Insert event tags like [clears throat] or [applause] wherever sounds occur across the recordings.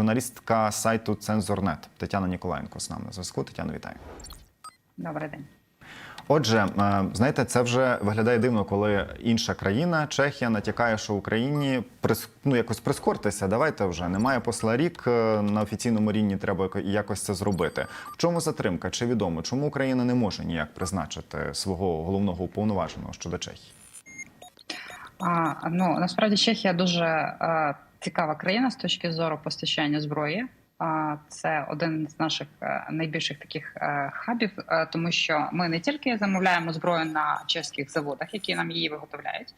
Журналістка сайту Цензорнет Тетяна Ніколаєнко з нами на зв'язку. Тетяно, вітаю. Добрий день. Отже, е, знаєте, це вже виглядає дивно, коли інша країна, Чехія, натякає, що Україні прис- ну, якось прискортеся. Давайте вже немає посла рік е, на офіційному рівні. Треба якось це зробити. В чому затримка? Чи відомо, чому Україна не може ніяк призначити свого головного уповноваженого щодо Чехії? А, ну насправді Чехія дуже е, цікава країна з точки зору постачання зброї. Це один з наших е, найбільших таких е, хабів, е, тому що ми не тільки замовляємо зброю на чеських заводах, які нам її виготовляють.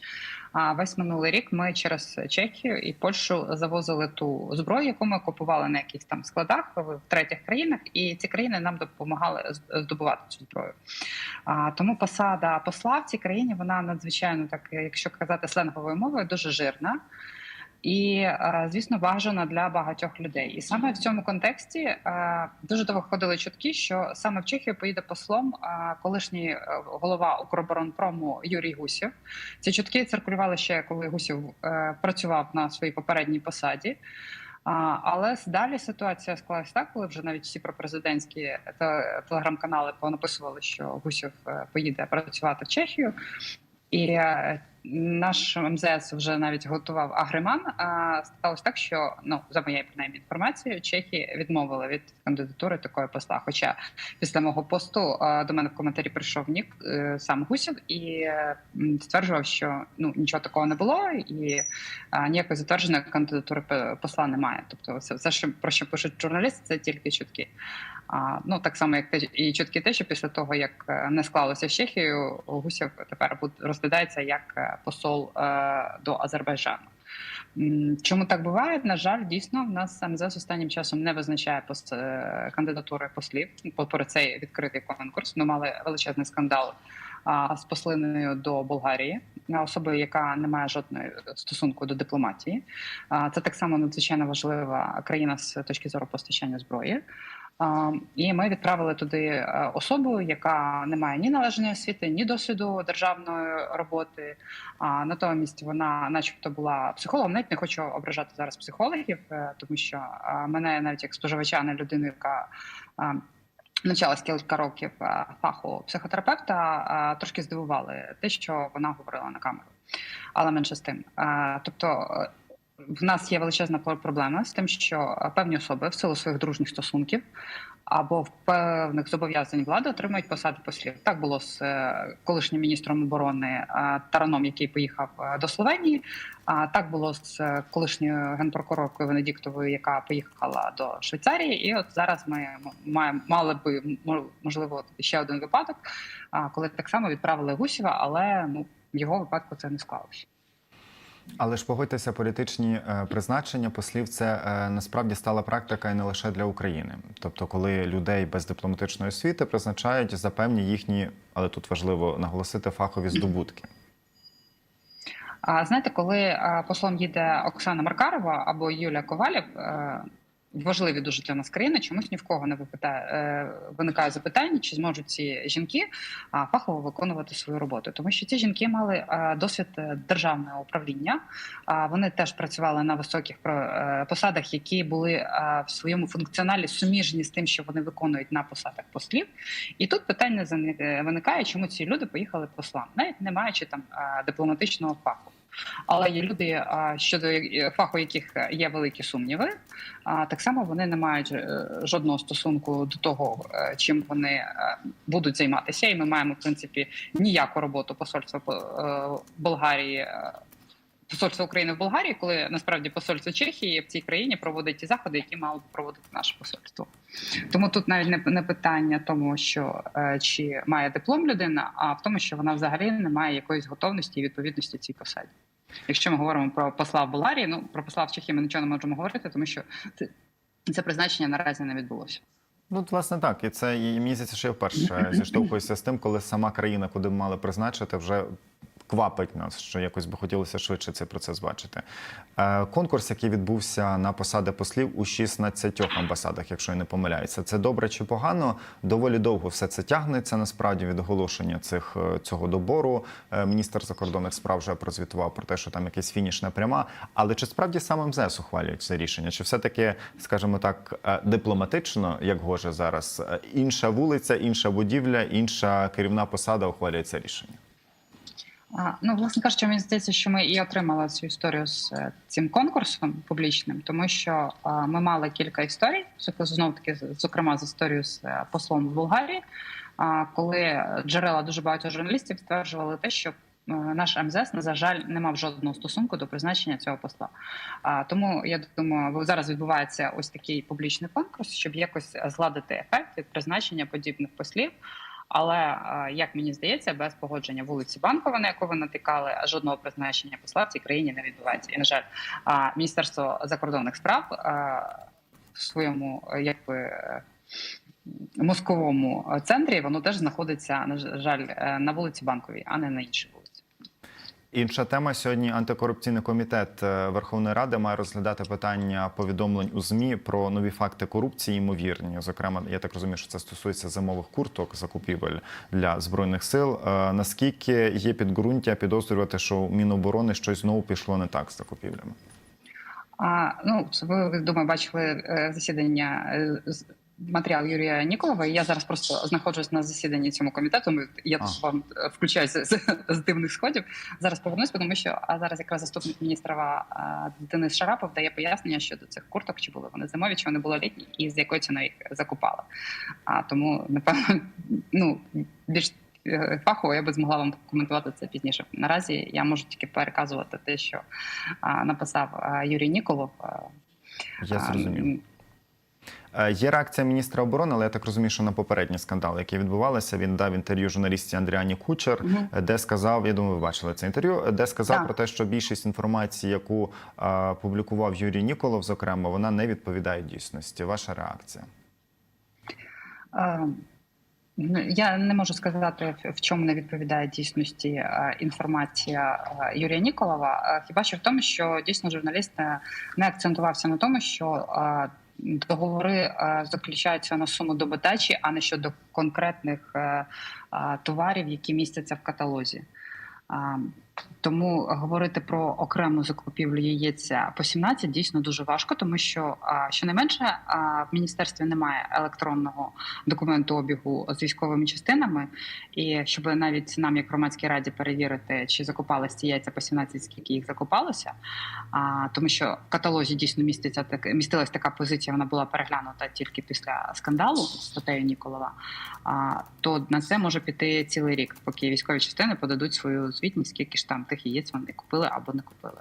А весь минулий рік ми через Чехію і Польщу завозили ту зброю, яку ми купували на якихось там складах в третіх країнах, і ці країни нам допомагали здобувати цю зброю. А, тому посада посла в цій країні вона надзвичайно так, якщо казати сленговою мовою, дуже жирна. І, е, звісно, бажана для багатьох людей. І саме в цьому контексті е, дуже довго ходили чутки, що саме в Чехію поїде послом е, колишній голова Укроборонпрому Юрій Гусєв. Ці чутки циркулювали ще, коли Гусєв е, працював на своїй попередній посаді. Але далі ситуація склалась так, коли вже навіть всі пропрезидентські те- телеграм-канали понаписували, що Гусєв е, поїде працювати в Чехію. І наш МЗС вже навіть готував агриман. А сталося так, що ну за моєю принаймні інформацією, чехи відмовили від кандидатури такої посла. Хоча після мого посту до мене в коментарі прийшов нік е, сам Гусєв і е, стверджував, що ну нічого такого не було, і ніякої затвердженої кандидатури посла немає. Тобто, все, все що про що пишуть журналісти, це тільки чутки. А, ну так само, як те і чутки те, що після того як е, не склалося з Чехією, Гусєв тепер розглядається як е, посол е, до Азербайджану. Чому так буває? На жаль, дійсно, в нас МЗС останнім часом не визначає пос- е, кандидатури послів попри цей відкритий конкурс. Ми мали величезний скандал з послиною до Болгарії, особи, яка не має жодної стосунку до дипломатії. Це так само надзвичайно важлива країна з точки зору постачання зброї. І ми відправили туди е, особу, яка не має ні належної освіти, ні досвіду державної роботи. Натомість вона, начебто, була психологом. Навіть не хочу ображати зараз психологів, е, тому що е, мене навіть як споживача, не людину, яка навчалась кілька років фаху психотерапевта, трошки здивували те, що вона говорила на камеру. Але менше з тим. Тобто. В нас є величезна пр- проблема з тим, що е, певні особи в силу своїх дружніх стосунків або в певних зобов'язань влади отримують посади послів. Так було з е, колишнім міністром оборони е, Тараном, який поїхав до Словенії. А так було з колишньою генпрокуроркою Венедіктовою, яка поїхала до Швейцарії. І от зараз ми маємо мали би можливо ще один випадок, коли так само відправили Гусєва, але ну в його випадку це не склалося. Але ж погодьтеся, політичні е, призначення послів це е, насправді стала практика і не лише для України. Тобто, коли людей без дипломатичної освіти призначають за певні їхні, але тут важливо наголосити фахові здобутки. А знаєте, коли е, послом їде Оксана Маркарова або Юлія Ковалєв, е, важливі дуже для нас країни, чомусь ні в кого не випитає, е, виникає запитання, чи зможуть ці жінки фахово виконувати свою роботу, тому що ці жінки мали е, досвід е, державного управління. Вони теж працювали на високих е, посадах, які були е, в своєму функціоналі суміжні з тим, що вони виконують на посадах послів. І тут питання е, виникає, чому ці люди поїхали послам, навіть не маючи там е, дипломатичного фаху. Але є люди, е, щодо фаху яких є великі сумніви, так само вони не мають е, жодного стосунку до того, е, чим вони е, будуть займатися. І ми маємо в принципі ніяку роботу посольства по- е, Болгарії. Посольство України в Болгарії, коли насправді посольство Чехії в цій країні проводить ті заходи, які мало б проводити наше посольство. Тому тут навіть не, не питання тому, що е, чи має диплом людина, а в тому, що вона взагалі не має якоїсь готовності і відповідності цій посаді. Якщо ми говоримо про посла в Болгарії, ну про посла в Чехії ми нічого не можемо говорити, тому що це, це призначення наразі не відбулося. Ну, власне, так. І це і здається, що я вперше [clears throat] зіштовхуюся з тим, коли сама країна, куди мали призначити, вже квапить нас, що якось би хотілося швидше цей процес бачити. Е, Конкурс, який відбувся на посади послів у 16 амбасадах, якщо я не помиляюся, це добре чи погано? Доволі довго все це тягнеться. Насправді від оголошення цих е, цього добору. Е, Міністр закордонних справ вже прозвітував про те, що там якась фінішна пряма. Але чи справді саме МЗС ухвалюють це рішення? Чи все таки, скажімо так, дипломатично, як гоже зараз, інша вулиця, інша будівля, інша керівна посада ухвалює це рішення? А, Ну, власне кажучи, мені здається, що ми і отримали цю історію з е, цим конкурсом публічним, тому що е, ми мали кілька історій, знову таки, зокрема, з історією з е, послом в Болгарії, а, коли джерела дуже багато журналістів стверджували те, що е, наш МЗС, на жаль, не мав жодного стосунку до призначення цього посла. А, тому я думаю, зараз відбувається ось такий публічний конкурс, щоб якось згладити ефект від призначення подібних послів. Але е, як мені здається, без погодження вулиці Банкова, на яку ви натикали, жодного призначення посла в цій країні не відбувається. І на жаль, міністерство закордонних справ е, в своєму е, якби. е, Мозковому центрі воно теж знаходиться на жаль е, на вулиці Банковій, а не на іншій вулиці. Інша тема сьогодні антикорупційний комітет е, Верховної Ради має розглядати питання повідомлень у змі про нові факти корупції, ймовірні. Зокрема, я так розумію, що це стосується зимових курток, закупівель для збройних сил. Е, Наскільки є підґрунтя підозрювати, що у Міноборони щось знову пішло не так з закупівлями? А, ну, ви думаю, бачили е, засідання матеріал Юрія Ніколова. і Я зараз просто знаходжусь на засіданні цьому комітету. Ми- Я тут вам е, включаюся з, з дивних сходів. Зараз повернусь, тому що а зараз якраз заступник міністра Денис Шарапов дає пояснення щодо цих курток, чи були вони зимові, чи вони були літні, і з якою ціною їх закупали. А тому напевно, ну більш е, фахово я би змогла вам коментувати це пізніше. Наразі я можу тільки переказувати те, що а, написав а, Юрій Ніколов. а, Я зрозумів. Е, Є реакція міністра оборони, але я так розумію, що на попередні скандали, які відбувалися, він дав інтерв'ю журналістці Андріані Кучер, е, де сказав, я думаю, ви бачили це інтерв'ю, е, де сказав Так. про те, що більшість інформації, яку е, публікував Юрій Ніколов, зокрема, вона не відповідає дійсності. Ваша реакція? Ну, Я не можу сказати, в- чому не відповідає дійсності інформація Юрія Ніколова. Хіба що в тому, що дійсно журналіст не акцентувався на тому, що договори е, заключаються на суму добитачі, а не щодо конкретних е, е, товарів, які містяться в каталозі. Тому говорити про окрему закупівлю яєць по 17 дійсно дуже важко, тому що щонайменше в міністерстві немає електронного документу обігу з військовими частинами, і щоб навіть нам, як громадській раді, перевірити, чи закупалися ці яйця по 17, скільки їх закупалося. Тому що в каталозі дійсно міститься так містилась така позиція. Вона була переглянута тільки після скандалу статтею Ніколова. То на це може піти цілий рік, поки військові частини подадуть свою звітність, скільки ж там тих яєць вони купили або не купили.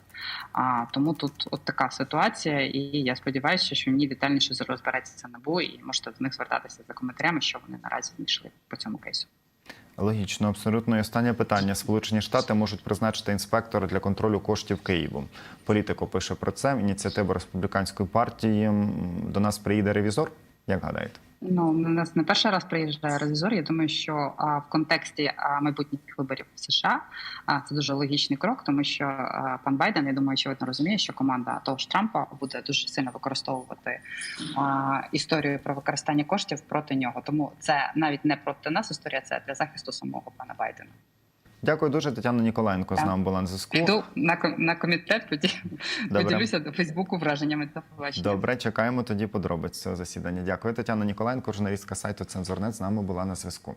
А тому тут от така ситуація, і я сподіваюся, що мені детальніше розбереться набу, і можете до них звертатися за коментарями, що вони наразі знайшли по цьому кейсу. Логічно, абсолютно. І останнє питання: Сполучені Штати можуть призначити інспектора для контролю коштів Києву. Політико пише про це. Ініціатива республіканської партії. До нас приїде ревізор. Як гадаєте? Ну у нас не перший раз приїжджає ревізор. Я думаю, що а, в контексті а, майбутніх виборів в США а, це дуже логічний крок, тому що а, пан Байден, я думаю, очевидно розуміє, що команда того ж Трампа буде дуже сильно використовувати а, історію про використання коштів проти нього. Тому це навіть не проти нас історія, це для захисту самого пана Байдена. Дякую дуже. Тетяна Ніколаєнко з нами була на зв'язку. Піду на на комітет, тоді Добре. поділюся до Фейсбуку враженнями та побачення. Добре, чекаємо тоді подробиць цього засідання. Дякую. Тетяна Ніколаєнко, журналістка сайту Цензорнет, з нами була на зв'язку.